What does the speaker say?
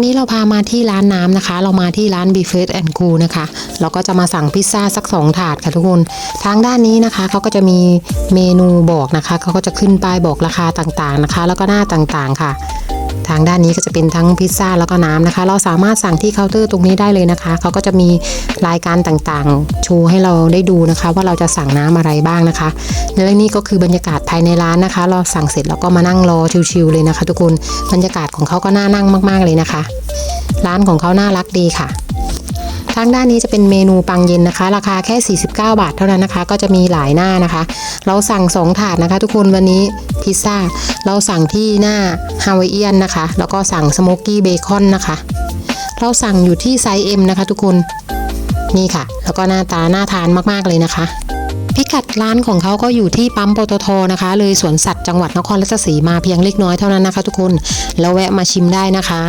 ันนี้เราพามาที่ร้านน้ำนะคะ เรามาที่ร้าน b f e s and Cool นะคะ เราก็จะมาสั่งพิซซ่าสัก 2 ถาดค่ะทุกคน ทางด้านนี้นะคะเขาก็จะมีเมนูบอกนะคะเขาก็จะขึ้นป้ายบอกราคาต่างๆนะคะ แล้วก็หน้าต่างๆค่ะ ทางด้านนี้ก็จะเป็นทั้งพิซซ่าแล้วก็น้ำนะคะ เราสามารถสั่งที่เคาน์เตอร์ตรงนี้ได้เลยนะคะ เขาก็จะมีรายการต่างๆ ชูให้เราได้ดูนะคะ ว่าเราจะสั่งน้ำอะไรบ้างนะคะและนี่ก็คือบรรยากาศภายในร้านนะคะ เราสั่งเสร็จแล้วก็มานั่งรอชิวๆเลยนะคะ ทุกคนบรรยากาศของเขาก็น่านั่งมากๆเลยนะคะ ร้านของเขาน่ารักดีค่ะทางด้านนี้จะเป็นเมนูปังเย็นนะคะ ราคาแค่ 49 บาทเท่านั้นนะคะ ก็จะมีหลายหน้านะคะ เราสั่ง 2 ถาดนะคะ ทุกคนวันนี้ พิซซ่า เราสั่งที่หน้าฮาวายเอียนนะคะ แล้วก็สั่งสโมกกี้เบคอนนะคะ เราสั่งอยู่ที่ไซส์ M นะคะทุกคน นี่ค่ะ แล้วก็หน้าตาน่าทานมากๆเลยนะคะ พิกัดร้านของเขาก็อยู่ที่ปั๊มปตทนะคะ เลยสวนสัตว์จังหวัดนครราชสีมาเพียงเล็กน้อยเท่านั้นนะคะ ทุกคน แล้วแวะมาชิมได้นะคะ